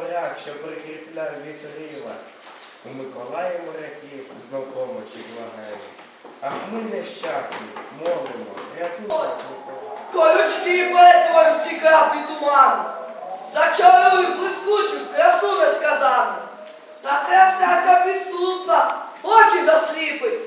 Моряк, що прикріпляв вітрила. У Миколаї моряки знов помочі благають. А ми нещасні, молимо, рятуй нас, Миколай. Колючки петлею всі краплі туману, зачаруй блискучу красу несказану. Та краса ця підступна, очі засліпить,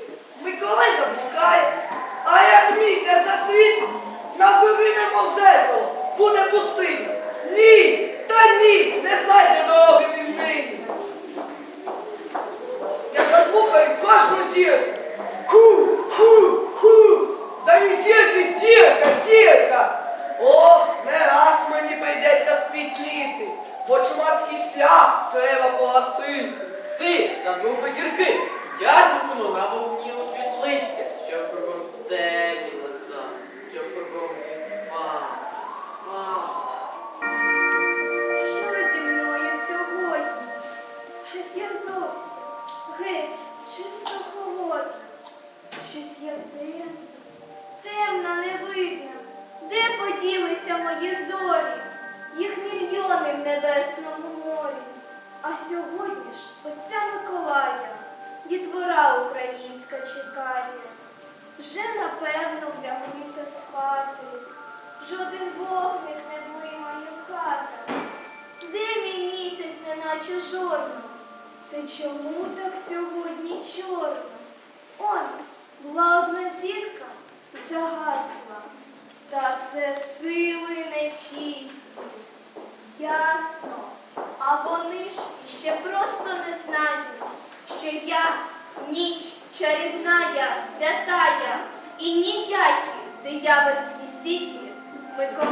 бо чумацький шлях треба погасити. Ти, та ну ви зірки, я ну на вогні у світлиці, щоб кругом темні настав, щоб кругом ти спав, спав. Що зі мною сьогодні? Щось я зовсім геть, чисто холодна. Щось я темна, темна, невидна. Де поділися мої зорі? Їх мільйони в небесному морі. А сьогодні ж отця Миколая, дітвора українська чекає. Вже напевно вляглися спати. Жоден вогник не виймає хата. Де мій місяць, неначе жодно? Це чому так сьогодні чорно? Он, була одна зірка, загасла. Та це сили нечисті. Ясно. А вони ж іще просто не знають, що я ніч чарівна я, святая, і ніякі диявольські сіті Миколая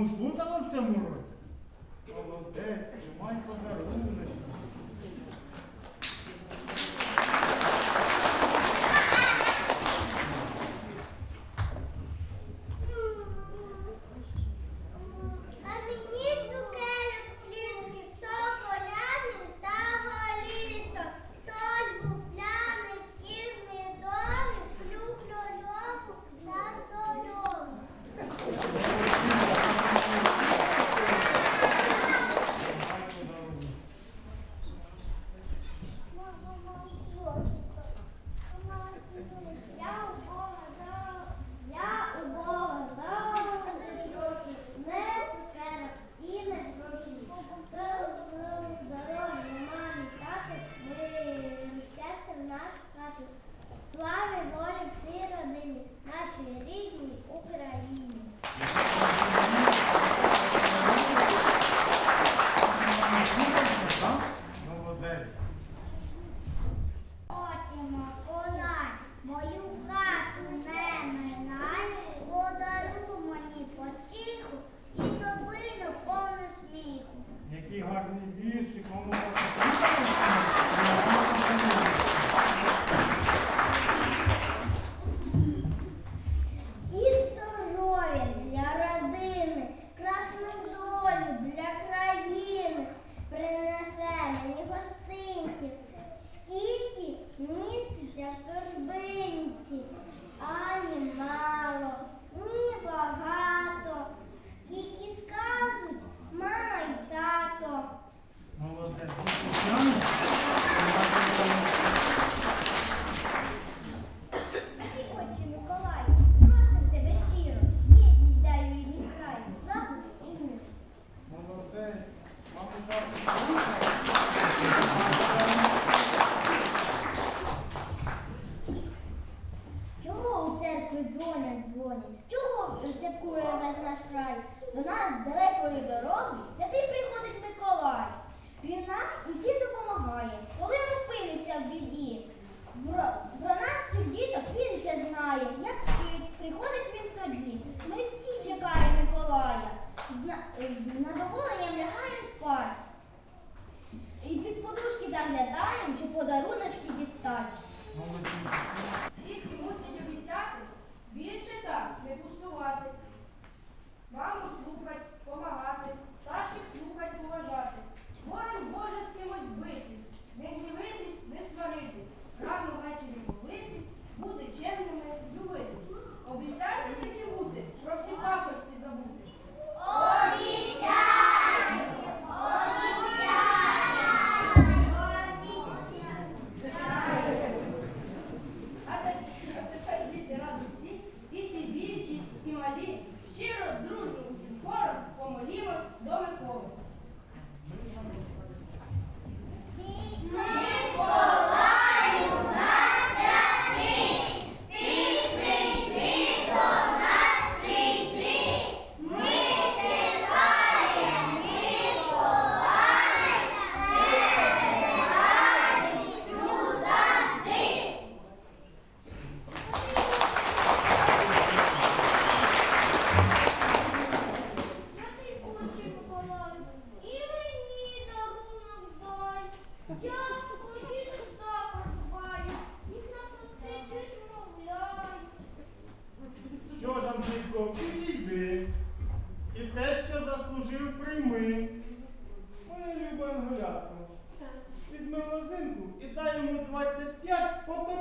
Маму слухала в цьому році? Молодець, тримай подарунок. Наш хати. Слави волі всій родині, нашій рідній Україні. Потім подай, мою хату не минай, подаруй мені потіху і добину повну сміху. Який гарний віршик, мамо. Нас з далекої дороги святий приходить Миколай. Він нам усім допомагає, коли ми в біді. Про, про наших діток він все знає. Як вчить, приходить він тоді. Ми всі чекаємо Миколая. З задоволенням лягаємо спати. І під подушки заглядаємо, чи подаруночки дістать.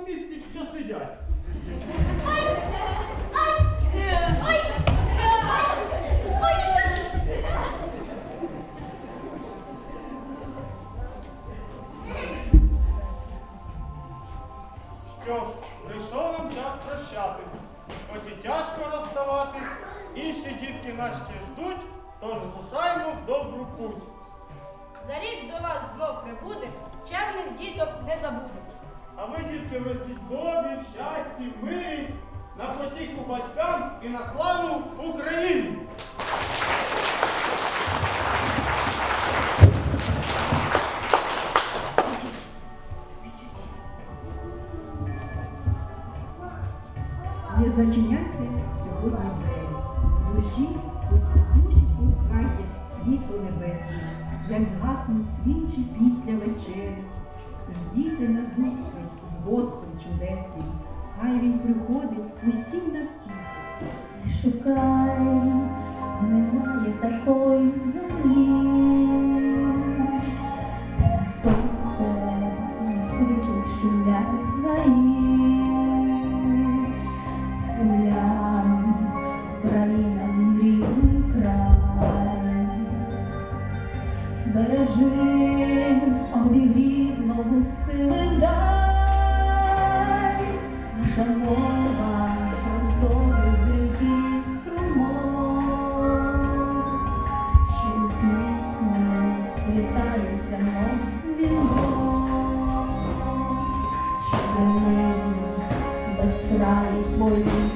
Місці, що сидять. Щасті, мирі, на потіху батькам і на славу Україні! Не зачиняйте сьогодні двері. Душі пустотуші березні, як згаснуть свічі після вечері. Ждіте на зустріч з Господом чудесним, хай він приходить усім навтіху. Шукай, немає такої землі, та сонце світить шумлять. Сплітається, мов вінок,